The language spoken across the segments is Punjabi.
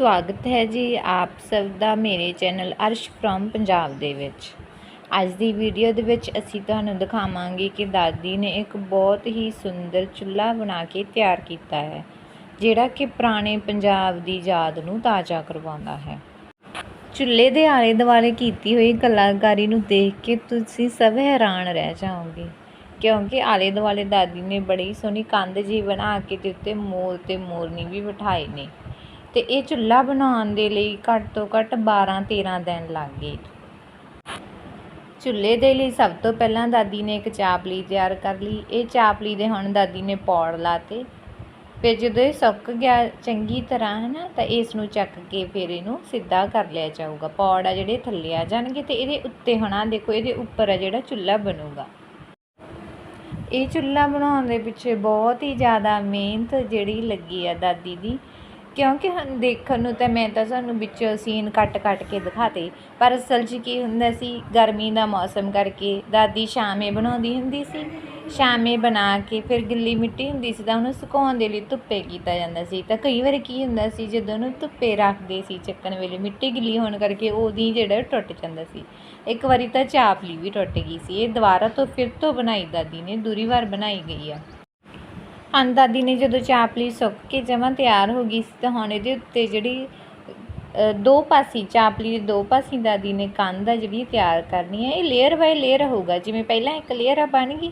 ਸਵਾਗਤ ਹੈ ਜੀ ਆਪ ਸਭ ਦਾ ਮੇਰੇ ਚੈਨਲ ਅਰਸ਼ ਫਰੋਮ ਪੰਜਾਬ ਦੇ ਵਿੱਚ। ਅੱਜ ਦੀ ਵੀਡੀਓ ਦੇ ਵਿੱਚ ਅਸੀਂ ਤੁਹਾਨੂੰ ਦਿਖਾਵਾਂਗੇ ਕਿ ਦਾਦੀ ਨੇ ਇੱਕ ਬਹੁਤ ਹੀ ਸੁੰਦਰ ਚੁੱਲ੍ਹਾ ਬਣਾ ਕੇ ਤਿਆਰ ਕੀਤਾ ਹੈ, ਜਿਹੜਾ ਕਿ ਪੁਰਾਣੇ ਪੰਜਾਬ ਦੀ ਯਾਦ ਨੂੰ ਤਾਜ਼ਾ ਕਰਵਾਉਂਦਾ ਹੈ। ਚੁੱਲ੍ਹੇ ਦੇ ਆਲੇ ਦੁਆਲੇ ਕੀਤੀ ਹੋਈ ਕਲਾਕਾਰੀ ਨੂੰ ਦੇਖ ਕੇ ਤੁਸੀਂ ਸਭ ਹੈਰਾਨ ਰਹਿ ਜਾਓਗੇ, ਕਿਉਂਕਿ ਆਲੇ ਦੁਆਲੇ ਦਾਦੀ ਨੇ ਬੜੀ ਸੋਹਣੀ ਕੰਧ ਜੀ ਬਣਾ ਕੇ ਤੇ ਉੱਤੇ ਮੋਰ ਤੇ ਮੋਰਨੀ ਵੀ ਬਿਠਾਏ ਨੇ। ਅਤੇ ਇਹ ਚੁੱਲ੍ਹਾ ਬਣਾਉਣ ਦੇ ਲਈ ਘੱਟ ਤੋਂ ਘੱਟ 12 13 ਦਿਨ ਲੱਗ ਗਏ। ਚੁੱਲ੍ਹੇ ਦੇ ਲਈ ਸਭ ਤੋਂ ਪਹਿਲਾਂ ਦਾਦੀ ਨੇ ਇੱਕ ਚਾਪਲੀ ਤਿਆਰ ਕਰ ਲਈ। ਇਹ ਚਾਪਲੀ ਦੇ ਹੁਣ ਦਾਦੀ ਨੇ ਪੌੜ ਲਾਤੇ। ਫਿਰ ਜਦੋਂ ਇਹ ਸੁੱਕ ਗਿਆ ਚੰਗੀ ਤਰ੍ਹਾਂ ਹੈ ਨਾ ਤਾਂ ਇਸ ਨੂੰ ਚੱਕ ਕੇ ਫਿਰ ਇਹਨੂੰ ਸਿੱਧਾ ਕਰ ਲਿਆ ਜਾਊਗਾ। ਪੌੜ ਆ ਜਿਹੜੇ ਥੱਲੇ ਆ ਜਾਣਗੇ ਤੇ ਇਹਦੇ ਉੱਤੇ ਹਣਾ ਦੇਖੋ, ਇਹਦੇ ਉੱਪਰ ਆ ਜਿਹੜਾ ਚੁੱਲ੍ਹਾ ਬਣੂਗਾ। ਇਹ ਚੁੱਲ੍ਹਾ ਬਣਾਉਣ ਦੇ ਪਿੱਛੇ ਬਹੁਤ ਹੀ ਜ਼ਿਆਦਾ ਮਿਹਨਤ ਜਿਹੜੀ ਲੱਗੀ ਆ ਦਾਦੀ ਦੀ। ਕਿਉਂਕਿ ਹੁਣ ਦੇਖਣ ਨੂੰ ਤਾਂ ਮੈਂ ਤਾਂ ਸਾਨੂੰ ਵਿੱਚੋਂ ਸੀਨ ਕੱਟ ਕੱਟ ਕੇ ਦਿਖਾਤੇ, ਪਰ ਅਸਲ 'ਚ ਕੀ ਹੁੰਦਾ ਸੀ, ਗਰਮੀ ਦਾ ਮੌਸਮ ਕਰਕੇ ਦਾਦੀ ਸ਼ਾਮੇ ਬਣਾਉਂਦੀ ਹੁੰਦੀ ਸੀ, ਸ਼ਾਮੇ ਬਣਾ ਕੇ ਫਿਰ ਗਿੱਲੀ ਮਿੱਟੀ ਹੁੰਦੀ ਸੀ ਤਾਂ ਉਹਨੂੰ ਸੁਕਾਉਣ ਦੇ ਲਈ ਧੁੱਪੇ ਕੀਤਾ ਜਾਂਦਾ ਸੀ। ਤਾਂ ਕਈ ਵਾਰ ਕੀ ਹੁੰਦਾ ਸੀ, ਜਦੋਂ ਉਹਨੂੰ ਧੁੱਪੇ ਰੱਖਦੇ ਸੀ ਚੱਕਣ ਵੇਲੇ, ਮਿੱਟੀ ਗਿੱਲੀ ਹੋਣ ਕਰਕੇ ਉਹਦੀ ਜਿਹੜਾ ਟੁੱਟ ਜਾਂਦਾ ਸੀ। ਇੱਕ ਵਾਰੀ ਤਾਂ ਚਾਪਲੀ ਵੀ ਟੁੱਟ ਗਈ ਸੀ, ਇਹ ਦੁਬਾਰਾ ਤੋਂ ਫਿਰ ਤੋਂ ਬਣਾਈ ਦਾਦੀ ਨੇ, ਦੂਰੀ ਵਾਰ ਬਣਾਈ ਗਈ ਆ। ਹਾਂ ਦਾਦੀ ਨੇ ਜਦੋਂ ਚਾਪਲੀ ਸੁੱਕ ਕੇ ਜਮਾਂ ਤਿਆਰ ਹੋ ਗਈ ਸੀ ਤਾਂ ਹੁਣ ਇਹਦੇ ਉੱਤੇ ਜਿਹੜੀ ਦੋ ਪਾਸੀ ਚਾਪਲੀ ਦੇ ਦੋ ਪਾਸੀ ਦਾਦੀ ਨੇ ਕੰਧ ਆ ਜਿਹੜੀ ਤਿਆਰ ਕਰਨੀ ਹੈ। ਇਹ ਲੇਅਰ ਬਾਈ ਲੇਅਰ ਹੋਊਗਾ। ਜਿਵੇਂ ਪਹਿਲਾਂ ਇੱਕ ਲੇਅਰ ਆ ਬਣ ਗਈ,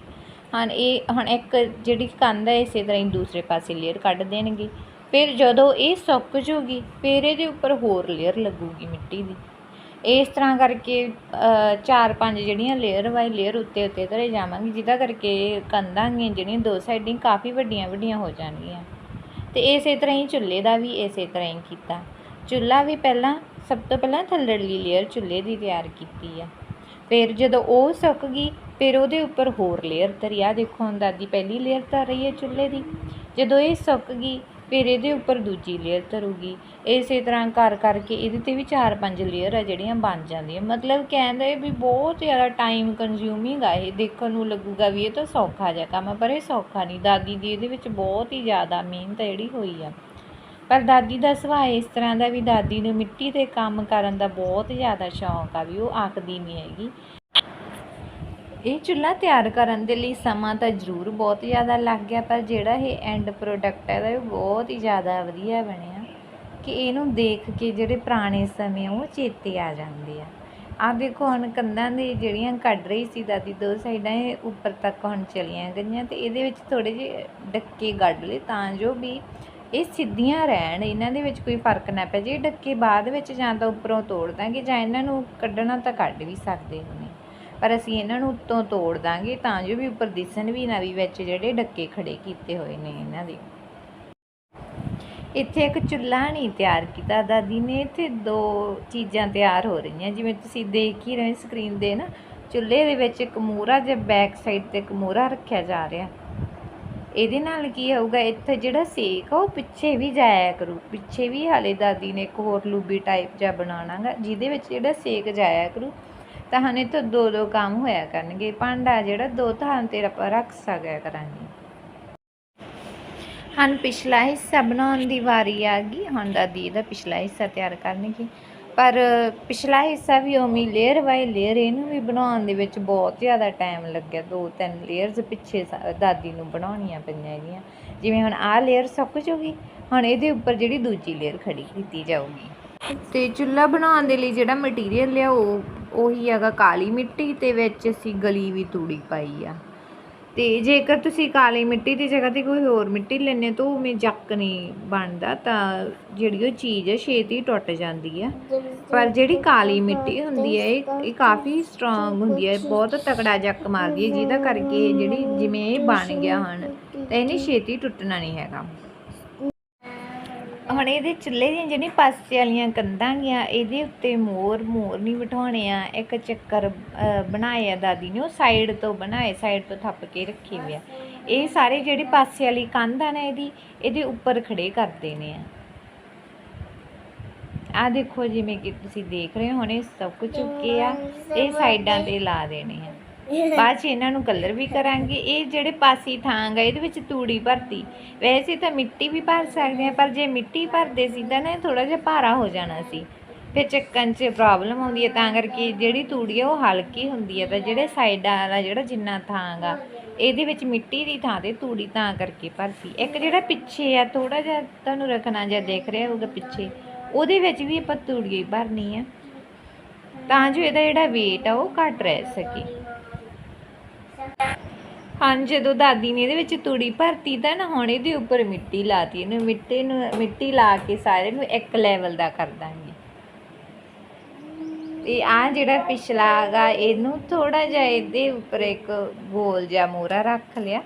ਹੁਣ ਇਹ, ਹੁਣ ਇੱਕ ਜਿਹੜੀ ਕੰਧ ਹੈ ਇਸੇ ਤਰ੍ਹਾਂ ਹੀ ਦੂਸਰੇ ਪਾਸੇ ਲੇਅਰ ਕੱਢ ਦੇਣਗੇ। ਫਿਰ ਜਦੋਂ ਇਹ ਸੁੱਕ ਜੂਗੀ, ਫਿਰ ਇਹਦੇ ਉੱਪਰ ਹੋਰ ਲੇਅਰ ਲੱਗੂਗੀ ਮਿੱਟੀ ਦੀ। ਇਸ ਤਰ੍ਹਾਂ ਕਰਕੇ ਚਾਰ ਪੰਜ ਜਿਹੜੀਆਂ ਲੇਅਰ ਬਾਈ ਲੇਅਰ ਉੱਤੇ ਉੱਤੇ ਧਰੇ ਜਾਵਾਂਗੇ, ਜਿਹਦਾ ਕਰਕੇ ਕੰਧਾਂ ਗੀਆਂ ਜਿਹੜੀਆਂ ਦੋ ਸਾਈਡਾਂ ਕਾਫੀ ਵੱਡੀਆਂ ਵੱਡੀਆਂ ਹੋ ਜਾਣਗੀਆਂ। ਤੇ ਇਸੇ ਤਰ੍ਹਾਂ ਹੀ ਚੁੱਲ੍ਹੇ ਦਾ ਵੀ ਇਸੇ ਤਰ੍ਹਾਂ ਹੀ ਕੀਤਾ। ਚੁੱਲ੍ਹਾ ਵੀ ਪਹਿਲਾਂ, ਸਭ ਤੋਂ ਪਹਿਲਾਂ ਥੱਲੜਲੀ ਲੇਅਰ ਚੁੱਲ੍ਹੇ ਦੀ ਤਿਆਰ ਕੀਤੀ ਆ। ਫਿਰ ਜਦੋਂ ਉਹ ਸੁੱਕ ਗਈ, ਫਿਰ ਉਹਦੇ ਉੱਪਰ ਹੋਰ ਲੇਅਰ ਧਰੀ। ਆ ਦੇਖੋ ਹੁਣ ਦਾਦੀ ਪਹਿਲੀ ਲੇਅਰ ਧਰ ਰਹੀ ਹੈ ਚੁੱਲ੍ਹੇ ਦੀ। ਜਦੋਂ ਇਹ ਸੁੱਕ ਗਈ ਫਿਰ ਇਹਦੇ ਉੱਪਰ ਦੂਜੀ ਲੇਅਰ ਧਰੂਗੀ। ਇਸੇ ਤਰ੍ਹਾਂ ਕਰ ਕਰਕੇ ਇਹਦੇ ਤੇ ਵੀ ਚਾਰ ਪੰਜ ਲੇਅਰ ਆ ਜਿਹੜੀਆਂ ਬਣ ਜਾਂਦੀਆਂ। ਮਤਲਬ ਕਹਿੰਦੇ ਵੀ ਬਹੁਤ ਜ਼ਿਆਦਾ ਟਾਈਮ ਕੰਜ਼ਿਊਮਿੰਗ ਆ। ਇਹ ਦੇਖਣ ਨੂੰ ਲੱਗੂਗਾ ਵੀ ਇਹ ਤਾਂ ਸੌਖਾ ਜਿਹਾ ਕੰਮ ਪਰ ਇਹ ਸੌਖਾ ਨਹੀਂ। ਦਾਦੀ ਦੀ ਇਹਦੇ ਵਿੱਚ ਬਹੁਤ ਹੀ ਜ਼ਿਆਦਾ ਮਿਹਨਤ ਜਿਹੜੀ ਹੋਈ ਆ। ਪਰ ਦਾਦੀ ਦਾ ਸੁਭਾਅ ਇਸ ਤਰ੍ਹਾਂ ਦਾ ਵੀ ਦਾਦੀ ਨੂੰ ਮਿੱਟੀ 'ਤੇ ਕੰਮ ਕਰਨ ਦਾ ਬਹੁਤ ਜ਼ਿਆਦਾ ਸ਼ੌਂਕ ਆ ਵੀ ਉਹ ਆਖਦੀ ਨਹੀਂ ਹੈਗੀ। ਇਹ ਚੁੱਲ੍ਹਾ ਤਿਆਰ ਕਰਨ ਦੇ ਲਈ ਸਮਾਂ ਤਾਂ ਜ਼ਰੂਰ ਬਹੁਤ ਜ਼ਿਆਦਾ ਲੱਗ ਗਿਆ ਪਰ ਜਿਹੜਾ ਇਹ ਐਂਡ ਪ੍ਰੋਡਕਟ ਹੈ ਇਹਦਾ ਇਹ ਬਹੁਤ ਹੀ ਜ਼ਿਆਦਾ ਵਧੀਆ ਬਣਿਆ ਕਿ ਇਹਨੂੰ ਦੇਖ ਕੇ ਜਿਹੜੇ ਪੁਰਾਣੇ ਸਮੇਂ ਆ, ਉਹ ਚੇਤੇ ਆ ਜਾਂਦੇ ਆ। ਆ ਦੇਖੋ ਹੁਣ ਕੰਧਾਂ ਦੀ ਜਿਹੜੀਆਂ ਕੱਢ ਰਹੀ ਸੀ ਦਾਦੀ ਦੋ ਸਾਈਡਾਂ ਇਹ ਉੱਪਰ ਤੱਕ ਹੁਣ ਚਲੀਆਂ ਗਈਆਂ ਤੇ ਇਹਦੇ ਵਿੱਚ ਥੋੜੇ ਜਿਹੇ ਡੱਕੇ ਕੱਢ ਲਏ ਤਾਂ ਜੋ ਵੀ ਇਹ ਸਿੱਧੀਆਂ ਰਹਿਣ ਇਹਨਾਂ ਦੇ ਵਿੱਚ ਕੋਈ ਫ਼ਰਕ ਨਾ ਪੈ ਜੇ ਇਹ ਡੱਕੇ ਬਾਅਦ ਵਿੱਚ ਜਾਂ ਤਾਂ ਉੱਪਰੋਂ ਤੋੜ ਦਾਂਗੇ ਜਾਂ ਇਹਨਾਂ ਨੂੰ ਕੱਢਣਾ ਤਾਂ ਕੱਢ ਵੀ ਸਕਦੇ ਨੇ ਪਰ ਅਸੀਂ ਇਹਨਾਂ ਨੂੰ ਉੱਤੋਂ ਤੋੜ ਦਾਂਗੇ, ਤਾਂ ਜੋ ਵੀ ਉੱਪਰ ਦਿਸਣ ਵੀ ਨਾ ਵੀ ਵਿੱਚ ਜਿਹੜੇ ਡੱਕੇ ਖੜੇ ਕੀਤੇ ਹੋਏ ਨੇ ਇਹਨਾਂ ਦੇ। ਇੱਥੇ ਇੱਕ ਚੁੱਲ੍ਹਾ ਨਹੀਂ ਤਿਆਰ ਕੀਤਾ, ਦਾਦੀ ਨੇ ਇੱਥੇ ਦੋ ਚੀਜ਼ਾਂ ਤਿਆਰ ਹੋ ਰਹੀਆਂ, ਜਿਵੇਂ ਤੁਸੀਂ ਦੇਖ ਹੀ ਰਹੇ ਸਕਰੀਨ ਦੇ ਨਾ, ਚੁੱਲ੍ਹੇ ਦੇ ਵਿੱਚ ਇੱਕ ਮੂਹਰਾ ਜਿਹਾ ਬੈਕ ਸਾਈਡ ਤੇ ਇੱਕ ਮੂਹਰਾ ਰੱਖਿਆ ਜਾ ਰਿਹਾ। ਇਹਦੇ ਨਾਲ ਕੀ ਹੋਊਗਾ, ਇੱਥੇ ਜਿਹੜਾ ਸੇਕ ਆ ਉਹ ਪਿੱਛੇ ਵੀ ਜਾਇਆ ਕਰੂ, ਪਿੱਛੇ ਵੀ ਹਾਲੇ ਦਾਦੀ ਨੇ ਇੱਕ ਹੋਰ ਲੂਬੀ ਟਾਈਪ ਜਿਹਾ ਬਣਾਉਣਾਗਾ ਜਿਹਦੇ ਵਿੱਚ ਜਿਹੜਾ ਸੇਕ ਜਾਇਆ ਕਰੂ ਤਾਂ ਹਨੇ ਤੋਂ ਦੋ ਦੋ ਕੰਮ ਹੋਇਆ ਕਰਨਗੇ। ਭਾਂਡਾ ਜਿਹੜਾ, ਦੋ ਥਾਂ ਤੇ ਆਪਾਂ ਰੱਖ ਸਕਿਆ ਕਰਾਂਗੇ। ਹਨ ਪਿਛਲਾ ਹਿੱਸਾ ਬਣਾਉਣ ਦੀ ਵਾਰੀ ਆ ਗਈ। ਹੁਣ ਦਾਦੀ ਇਹਦਾ ਪਿਛਲਾ ਹਿੱਸਾ ਤਿਆਰ ਕਰਨਗੇ। ਪਰ ਪਿਛਲਾ ਹਿੱਸਾ ਵੀ ਉਵੇਂ ਲੇਅਰ ਬਾਈ ਲੇਅਰ ਇਹਨੂੰ ਵੀ ਬਣਾਉਣ ਦੇ ਵਿੱਚ ਬਹੁਤ ਜ਼ਿਆਦਾ ਟਾਈਮ ਲੱਗਿਆ। ਦੋ ਤਿੰਨ ਲੇਅਰਸ ਪਿੱਛੇ ਦਾਦੀ ਨੂੰ ਬਣਾਉਣੀਆਂ ਪਈਆਂ ਹੈਗੀਆਂ। ਜਿਵੇਂ ਹੁਣ ਆਹ ਲੇਅਰ ਸੁੱਕ ਜੂਗੀ ਹੁਣ ਇਹਦੇ ਉੱਪਰ ਜਿਹੜੀ ਦੂਜੀ ਲੇਅਰ ਖੜੀ ਕੀਤੀ ਜਾਊਗੀ। ਤੇ ਚੁੱਲ੍ਹਾ ਬਣਾਉਣ ਦੇ ਲਈ ਜਿਹੜਾ ਮਟੀਰੀਅਲ ਲਿਆ ਉਹ ਉਹੀ ਹੈਗਾ ਕਾਲੀ ਮਿੱਟੀ ਤੇ ਵਿੱਚ ਅਸੀਂ ਗਲੀ ਵੀ ਤੂੜੀ ਪਾਈ ਆ। ਤੇ ਜੇਕਰ ਤੁਸੀਂ ਕਾਲੀ ਮਿੱਟੀ ਦੀ ਜਗ੍ਹਾ ਤੇ ਕੋਈ ਹੋਰ ਮਿੱਟੀ ਲੈਣੇ ਤਾਂ ਉਵੇਂ ਜੱਕ ਨਹੀਂ ਬਣਦਾ, ਤਾਂ ਜਿਹੜੀ ਉਹ ਚੀਜ਼ ਹੈ ਛੇਤੀ ਟੁੱਟ ਜਾਂਦੀ ਆ। ਪਰ ਜਿਹੜੀ ਕਾਲੀ ਮਿੱਟੀ ਹੁੰਦੀ ਹੈ ਇਹ ਕਾਫੀ ਸਟਰੋਂਗ ਹੁੰਦੀ ਹੈ ਬਹੁਤ ਤਕੜਾ ਜੱਕ ਮਾਰਦੀ ਹੈ ਜਿਹਦਾ ਕਰਕੇ ਜਿਹੜੀ ਜਿਵੇਂ ਇਹ ਬਣ ਗਿਆ ਹੁਣ, ਤਾਂ ਇਹਨੇ ਛੇਤੀ ਟੁੱਟਣਾ ਨਹੀਂ ਹੈਗਾ। ਹੁਣ ਇਹਦੇ ਚੁੱਲ੍ਹੇ ਦੀਆਂ ਜਿਹੜੀਆਂ ਪਾਸੇ ਵਾਲੀਆਂ ਕੰਧਾਂ ਗੀਆਂ ਇਹਦੇ ਉੱਤੇ ਮੋਰ ਮੋਰ ਨਹੀਂ ਬਿਠਾਉਣੇ ਆ। ਇੱਕ ਚੱਕਰ ਅ, ਬਣਾਏ ਆ ਦਾਦੀ ਨੇ ਉਹ ਸਾਈਡ ਤੋਂ ਬਣਾਏ ਸਾਈਡ ਤੋਂ ਥੱਪ ਕੇ ਰੱਖੇ ਹੋਏ ਆ। ਇਹ ਸਾਰੇ ਜਿਹੜੀ ਪਾਸੇ ਵਾਲੀ ਕੰਧ ਆ ਨਾ ਇਹਦੀ ਇਹਦੇ ਉੱਪਰ ਖੜੇ ਕਰ ਦੇਣੇ ਆ। ਆ ਦੇਖੋ ਜਿਵੇਂ ਕਿ ਤੁਸੀਂ ਦੇਖ ਰਹੇ ਹੋ ਹੁਣ ਇਹ ਸੁੱਕ ਚੁੱਕੇ ਆ ਇਹ ਸਾਈਡਾਂ ਤੇ ਲਾ ਦੇਣੇ ਆ। ਬਾਅਦ ਚ ਇਹਨਾਂ ਨੂੰ ਕਲਰ ਵੀ ਕਰਾਂਗੇ। ਇਹ ਜਿਹੜੇ ਪਾਸੀ ਥਾਂ ਗਾ ਇਹਦੇ ਵਿੱਚ ਤੂੜੀ ਭਰਤੀ। ਵੈਸੇ ਤਾਂ ਮਿੱਟੀ ਵੀ ਭਰ ਸਕਦੇ ਆ, ਪਰ ਜੇ ਮਿੱਟੀ ਭਰਦੇ ਸੀ ਤਾਂ ਨਾ ਥੋੜਾ ਜਿਹਾ ਭਾਰਾ ਹੋ ਜਾਣਾ ਸੀ। ਫਿਰ ਚੱਕਣ 'ਚ ਪ੍ਰੋਬਲਮ ਆਉਂਦੀ ਹੈ ਤਾਂ ਕਰਕੇ ਜਿਹੜੀ ਤੂੜੀ ਆ, ਉਹ ਹਲਕੀ ਹੁੰਦੀ ਹੈ ਤਾਂ ਜਿਹੜੇ ਸਾਈਡਾਂ ਵਾਲਾ, ਜਿਹੜਾ ਜਿੰਨਾ ਥਾਂ ਗਾ ਇਹਦੇ ਵਿੱਚ ਮਿੱਟੀ ਦੀ ਥਾਂ ਤੇ ਤੂੜੀ ਤਾਂ ਕਰਕੇ ਭਰਤੀ। ਇੱਕ ਜਿਹੜਾ ਪਿੱਛੇ ਆ ਥੋੜਾ ਜਿਹਾ ਤੁਹਾਨੂੰ ਰੱਖਣਾ ਜਾਂ ਦੇਖ ਰਿਹਾ ਹੋਊਗਾ ਪਿੱਛੇ, ਉਹਦੇ ਵਿੱਚ ਵੀ ਆਪਾਂ ਤੂੜੀ ਭਰਨੀ ਆ। ਤਾਂ ਜੋ ਇਹਦਾ ਜਿਹੜਾ weight ਆ, ਉਹ ਘੱਟ ਰਹਿ ਸਕੇ। ਹਾਂ ਜਦੋਂ ਦਾਦੀ ਨੇ ਇਹਦੇ ਵਿੱਚ ਤੂੜੀ ਭਰਤੀ ਤਾਂ ਨਾ ਹੁਣ ਇਹਦੇ ਉੱਪਰ ਮਿੱਟੀ ਲਾਤੀ ਇਹਨੂੰ, ਮਿੱਟੀ ਨੂੰ, ਮਿੱਟੀ ਲਾ ਕੇ ਸਾਰੇ ਨੂੰ ਇੱਕ ਲੈਵਲ ਦਾ ਕਰ ਦਾਂਗੇ। ਤੇ ਆ ਜਿਹੜਾ ਪਿਛਲਾ ਹੈਗਾ, ਇਹਨੂੰ ਥੋੜਾ ਜਿਹਾ ਇਹਦੇ ਉੱਪਰ ਇੱਕ ਗੋਲ ਜਿਹਾ ਮੋਰਾ ਰੱਖ ਲਿਆ।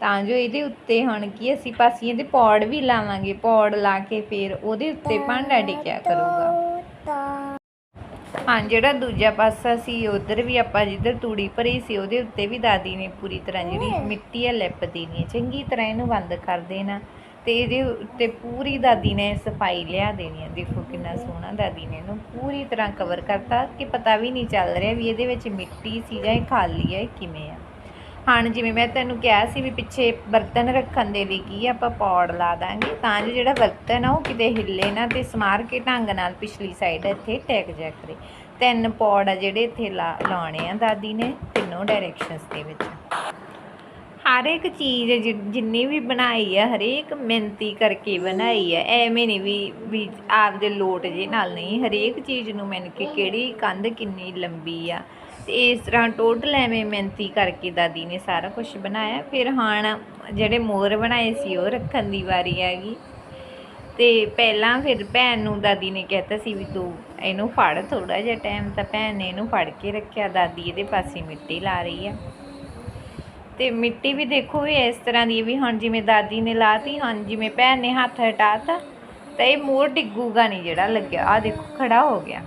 ਤਾਂ ਜੋ ਇਹਦੇ ਉੱਤੇ ਹੁਣ ਕੀ ਅਸੀਂ ਪਾਸੀਆਂ ਦੇ ਪੌੜ ਵੀ ਲਾਵਾਂਗੇ, ਪੌੜ ਲਾ ਕੇ ਫਿਰ ਉਹਦੇ ਉੱਤੇ ਭਾਂਡਾ ਟਿਕਿਆ ਕਰੂਗਾ। ਹਾਂ ਜਿਹੜਾ ਦੂਜਾ ਪਾਸਾ ਸੀ ਉਧਰ ਵੀ ਆਪਾਂ ਜਿੱਧਰ ਤੂੜੀ ਭਰੀ ਸੀ ਉਹਦੇ ਉੱਤੇ ਵੀ ਦਾਦੀ ਨੇ ਪੂਰੀ ਤਰ੍ਹਾਂ ਜਿਹੜੀ ਮਿੱਟੀ ਆ ਲਿਪ ਦੇਣੀ ਹੈ। ਚੰਗੀ ਤਰ੍ਹਾਂ ਇਹਨੂੰ ਬੰਦ ਕਰ ਦੇਣਾ ਤੇ ਇਹਦੇ ਉੱਤੇ ਪੂਰੀ ਦਾਦੀ ਨੇ ਸਫ਼ਾਈ ਲਿਆ ਦੇਣੀ ਹੈ ਦੇਖੋ ਕਿੰਨਾ ਸੋਹਣਾ ਦਾਦੀ ਨੇ ਇਹਨੂੰ ਪੂਰੀ ਤਰ੍ਹਾਂ ਕਵਰ ਕਰਤਾ ਕਿ ਪਤਾ ਵੀ ਨਹੀਂ ਚੱਲ ਰਿਹਾ ਵੀ ਇਹਦੇ ਵਿੱਚ ਮਿੱਟੀ ਸੀ ਜਾਂ ਇਹ ਖਾਲੀ ਹੈ ਕਿਵੇਂ ਆ। ਹਾਂ ਜਿਵੇਂ ਮੈਂ ਤੈਨੂੰ ਕਿਹਾ ਸੀ ਵੀ ਪਿੱਛੇ ਬਰਤਨ ਰੱਖਣ ਦੇ ਲਈ ਕੀ ਆਪਾਂ ਪੌੜ ਲਾ ਦਾਂਗੇ, ਤਾਂ ਜੋ ਜਿਹੜਾ ਬਰਤਨ ਆ ਉਹ ਕਿਤੇ ਹਿੱਲੇ ਨਾ ਤੇ ਸਮਾਰ ਕੇ ਢੰਗ ਨਾਲ ਪਿਛਲੀ ਸਾਈਡ ਇੱਥੇ ਟੈਕ ਜਾ ਕਰੇ। ਤਿੰਨ ਪੌੜ ਆ ਜਿਹੜੇ ਇੱਥੇ ਲਾ, ਲਾਉਣੇ ਆ ਦਾਦੀ ਨੇ, ਤਿੰਨੋਂ ਡਾਇਰੈਕਸ਼ਨਸ ਦੇ ਵਿੱਚ। ਹਰ ਇੱਕ ਚੀਜ਼ ਜਿ- ਜਿੰਨੀ ਵੀ ਬਣਾਈ ਆ, ਹਰੇਕ ਮਿਹਨਤੀ ਕਰਕੇ ਬਣਾਈ ਆ, ਐਵੇਂ ਨਹੀਂ ਵੀ ਵੀ ਆਪਦੇ ਲੋਟ ਜੇ ਨਾਲ ਨਹੀਂ, ਹਰੇਕ ਚੀਜ਼ ਨੂੰ ਮੈਨ ਕਿ ਕਿਹੜੀ ਕੰਧ ਕਿੰਨੀ ਲੰਬੀ ਆ ਤੇ ਇਸ ਤਰ੍ਹਾਂ ਟੋਟਲ ਐਵੇਂ ਮਿਹਨਤੀ ਕਰਕੇ ਦਾਦੀ ਨੇ ਸਾਰਾ ਕੁਝ ਬਣਾਇਆ। ਫਿਰ ਹੁਣ ਜਿਹੜੇ ਮੋਰ ਬਣਾਏ ਸੀ ਉਹ ਰੱਖਣ ਦੀ ਵਾਰੀ ਆ ਗਈ। ਤੇ ਪਹਿਲਾਂ ਫਿਰ ਭੈਣ ਨੂੰ ਦਾਦੀ ਨੇ ਕਹਿਤਾ ਸੀ ਵੀ ਤੂੰ ਇਹਨੂੰ ਫੜ ਥੋੜਾ ਜਿਹਾ ਟਾਈਮ ਤਾਂ ਭੈਣ ਨੇ ਇਹਨੂੰ ਫੜ ਕੇ ਰੱਖਿਆ। ਦਾਦੀ ਇਹਦੇ ਪਾਸੇ ਮਿੱਟੀ ਲਾ ਰਹੀ ਆ। ਤੇ ਮਿੱਟੀ ਵੀ ਦੇਖੋ ਵੀ ਇਸ ਤਰ੍ਹਾਂ ਦੀ ਵੀ ਹੁਣ ਜਿਵੇਂ ਦਾਦੀ ਨੇ ਲਾਤੀ, ਹੁਣ ਜਿਵੇਂ ਭੈਣ ਨੇ ਹੱਥ ਹਟਾਤਾ, ਤਾਂ ਇਹ ਮੋਰ ਡਿੱਗੂਗਾ ਨਹੀਂ ਜਿਹੜਾ ਲੱਗਿਆ। ਆ ਦੇਖੋ ਖੜਾ ਹੋ ਗਿਆ।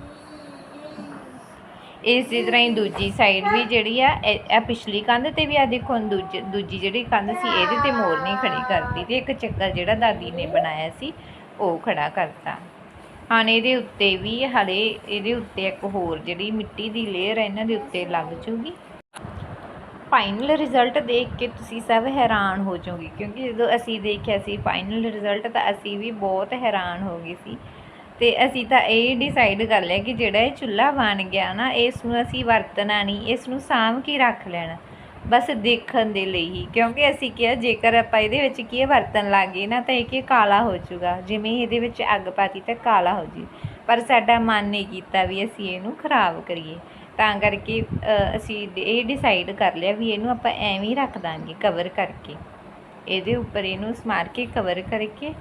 ਇਸੇ ਤਰ੍ਹਾਂ ਹੀ ਦੂਜੀ ਸਾਈਡ ਵੀ ਜਿਹੜੀ ਆ, ਇਹ ਇਹ ਪਿਛਲੀ ਕੰਧ ਤੇ ਵੀ ਆ, ਦੇਖੋ ਹੁਣ ਦੂਜੀ ਦੂਜੀ ਜਿਹੜੀ ਕੰਧ ਸੀ ਇਹਦੇ ਤੇ ਮੋਰ ਨਹੀਂ ਖੜੀ ਕਰਦੀ ਤੇ ਇੱਕ ਚੱਕਰ ਜਿਹੜਾ ਦਾਦੀ ਨੇ ਬਣਾਇਆ ਸੀ, ਉਹ ਖੜਾ ਕਰਤਾ। ਹਾਂ ਇਹਦੇ ਉੱਤੇ ਵੀ ਹਲੇ ਇਹਦੇ ਉੱਤੇ ਇੱਕ ਹੋਰ ਜਿਹੜੀ ਮਿੱਟੀ ਦੀ ਲੇਅਰ ਹੈ ਇਹਨਾਂ ਦੇ ਉੱਤੇ ਲੱਗ ਜੂਗੀ। ਫਾਈਨਲ ਰਿਜ਼ਲਟ ਦੇਖ ਕੇ ਤੁਸੀਂ ਸਭ ਹੈਰਾਨ ਹੋ ਜਾਓਗੇ ਕਿਉਂਕਿ ਜਦੋਂ ਅਸੀਂ ਦੇਖਿਆ ਸੀ ਫਾਈਨਲ ਰਿਜ਼ਲਟ ਤਾਂ ਅਸੀਂ ਵੀ ਬਹੁਤ ਹੈਰਾਨ ਹੋ ਗਏ ਸੀ। ਤੇ ਅਸੀਂ ਤਾਂ ਇਹ ਡਿਸਾਈਡ ਕਰ ਲਿਆ ਕਿ ਜਿਹੜਾ ਇਹ ਚੁੱਲ੍ਹਾ ਬਣ ਗਿਆ ਨਾ, ਇਸ ਨੂੰ ਅਸੀਂ ਵਰਤਣਾ ਨਹੀਂ, ਇਸ ਨੂੰ ਸਾਂਭ ਕੇ ਰੱਖ ਲੈਣਾ, ਬਸ ਦੇਖਣ ਦੇ ਲਈ ਹੀ। ਕਿਉਂਕਿ ਅਸੀਂ ਕਿਹਾ, ਜੇਕਰ ਆਪਾਂ ਇਹਦੇ ਵਿੱਚ ਕੀ ਵਰਤਣ ਵਰਤਨ ਲੱਗੇ ਨਾ, ਤਾਂ ਇਹ ਕੀ ਕਾਲਾ ਹੋ ਜਾਊਗਾ। ਜਿਵੇਂ ਇਹਦੇ ਵਿੱਚ ਅੱਗ ਪਾਤੀ ਤਾਂ ਕਾਲਾ ਹੋ ਜੀ ਪਰ ਸਾਡਾ ਮਨ ਨਹੀਂ ਕੀਤਾ ਵੀ ਅਸੀਂ ਇਹਨੂੰ ਖਰਾਬ ਕਰੀਏ। ਤਾਂ ਕਰਕੇ ਅਸੀਂ ਇਹ ਡਿਸਾਈਡ ਕਰ ਲਿਆ ਵੀ ਇਹਨੂੰ ਆਪਾਂ ਐਵੇਂ ਹੀ ਰੱਖ ਦਾਂਗੇ ਕਵਰ ਕਰਕੇ। ਇਹਦੇ ਉੱਪਰ ਇਹਨੂੰ ਸਮਾਰ ਕੇ ਕਵਰ ਕਰਕੇ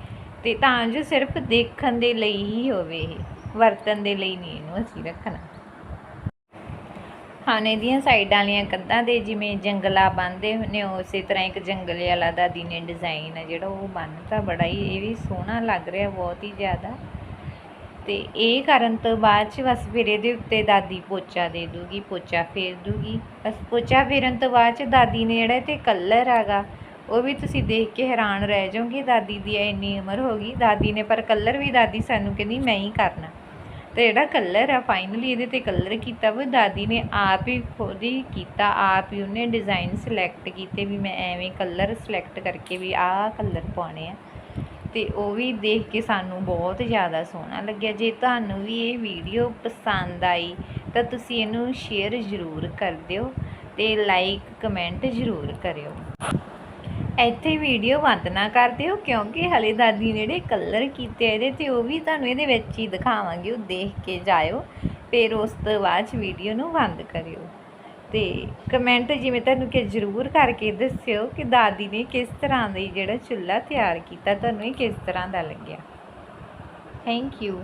ਤੇ ਤਾਂ ਜੋ ਸਿਰਫ ਦੇਖਣ ਦੇ ਲਈ ਹੀ ਹੋਵੇ ਇਹ ਵਰਤਣ ਦੇ ਲਈ ਨਹੀਂ ਇਹਨੂੰ ਅਸੀਂ ਰੱਖਣਾ। ਖਾਣੇ ਦੀਆਂ ਸਾਈਡਾਂ ਵਾਲੀਆਂ ਕੰਧਾਂ ਦੇ ਜਿਵੇਂ ਜੰਗਲਾ ਬੰਨਦੇ ਨੇ ਉਸੇ ਤਰ੍ਹਾਂ ਇੱਕ ਜੰਗਲੇ ਵਾਲਾ ਦਾਦੀ ਨੇ ਡਿਜ਼ਾਈਨ ਹੈ, ਜਿਹੜਾ ਉਹ ਬੰਨਤਾ ਬੜਾ ਹੀ, ਇਹ ਵੀ ਸੋਹਣਾ ਲੱਗ ਰਿਹਾ, ਬਹੁਤ ਹੀ ਜ਼ਿਆਦਾ। ਤੇ ਇਹ ਕਰਨ ਤੋਂ ਬਾਅਦ ਚ ਬਸ ਫਿਰ ਇਹਦੇ ਉੱਤੇ ਦਾਦੀ ਪੋਚਾ ਦੇ ਦੂਗੀ, ਪੋਚਾ ਫੇਰ ਦੂਗੀ। ਬਸ ਪੋਚਾ ਫੇਰਨ ਤੋਂ ਬਾਅਦ ਚ ਦਾਦੀ ਨੇ ਜਿਹੜਾ ਤੇ ਕਲਰ ਹੈਗਾ ਉਹ ਵੀ ਤੁਸੀਂ ਦੇਖ ਕੇ ਹੈਰਾਨ ਰਹਿ ਜਾਓਗੇ, ਦਾਦੀ ਦੀ ਇੰਨੀ ਉਮਰ ਹੋ ਗਈ। ਦਾਦੀ ਨੇ, ਪਰ ਕਲਰ ਵੀ ਦਾਦੀ ਸਾਨੂੰ ਕਹਿੰਦੀ, ਮੈਂ ਹੀ ਕਰਨਾ। ਤੇ ਜਿਹੜਾ ਕਲਰ ਆ ਫਾਈਨਲੀ ਇਹਦੇ ਤੇ ਕਲਰ ਕੀਤਾ ਉਹ ਦਾਦੀ ਨੇ ਆਪ ਹੀ ਖੁਦ ਹੀ ਕੀਤਾ, ਆਪ ਹੀ ਉਹਨੇ ਡਿਜ਼ਾਈਨ ਸਿਲੈਕਟ ਕੀਤੇ ਵੀ ਮੈਂ ਐਵੇਂ ਕਲਰ ਸਿਲੈਕਟ ਕਰਕੇ ਵੀ ਆਹ ਕਲਰ ਪਾਉਣੇ ਆ। ਤੇ ਉਹ ਵੀ ਦੇਖ ਕੇ ਸਾਨੂੰ ਬਹੁਤ ਜ਼ਿਆਦਾ ਸੋਹਣਾ ਲੱਗਿਆ। ਜੇ ਤੁਹਾਨੂੰ ਵੀ ਇਹ ਵੀਡੀਓ ਪਸੰਦ ਆਈ, ਤਾਂ ਤੁਸੀਂ ਇਹਨੂੰ ਸ਼ੇਅਰ ਜ਼ਰੂਰ ਕਰ ਦਿਓ ਤੇ ਲਾਈਕ ਕਮੈਂਟ ਜ਼ਰੂਰ ਕਰਿਓ। ਇੱਥੇ ਵੀਡੀਓ ਬੰਦ ਨਾ ਕਰ ਦਿਓ, ਕਿਉਂਕਿ ਹਲੇ ਦਾਦੀ ਨੇ ਜਿਹੜੇ ਕਲਰ ਕੀਤੇ ਇਹਦੇ ਤੇ ਉਹ ਵੀ ਤੁਹਾਨੂੰ ਇਹਦੇ ਵਿੱਚ ਹੀ ਦਿਖਾਵਾਂਗੇ, ਉਹ ਦੇਖ ਕੇ ਜਾਇਓ, ਫਿਰ ਉਸ ਤੋਂ ਬਾਅਦ 'ਚ ਵੀਡੀਓ ਨੂੰ ਬੰਦ ਕਰਿਓ। ਤੇ ਕਮੈਂਟ ਜਿਵੇਂ ਤੁਹਾਨੂੰ ਕਿ ਜ਼ਰੂਰ ਕਰਕੇ ਦੱਸਿਓ ਕਿ ਦਾਦੀ ਨੇ ਕਿਸ ਤਰ੍ਹਾਂ ਦਾ ਜਿਹੜਾ ਚੁੱਲ੍ਹਾ ਤਿਆਰ ਕੀਤਾ, ਤੁਹਾਨੂੰ ਇਹ ਕਿਸ ਤਰ੍ਹਾਂ ਦਾ ਲੱਗਿਆ। Thank you